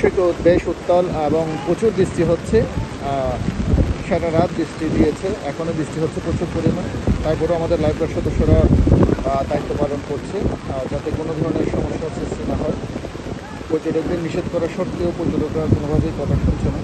সৈকত বেশ উত্তাল এবং প্রচুর বৃষ্টি হচ্ছে। সারা রাত বৃষ্টি দিয়েছে। এখনও বৃষ্টি হচ্ছে প্রচুর পরিমাণ। তারপরেও আমাদের লাইব্রেরির সদস্যরা দায়িত্ব পালন করছে। যাতে কোনো ধরনের সমস্যার সৃষ্টি না হয়। পর্যটকদের নিষেধ করা সত্ত্বেও পর্যটকরা কোনোভাবেই কথা শুনছে না।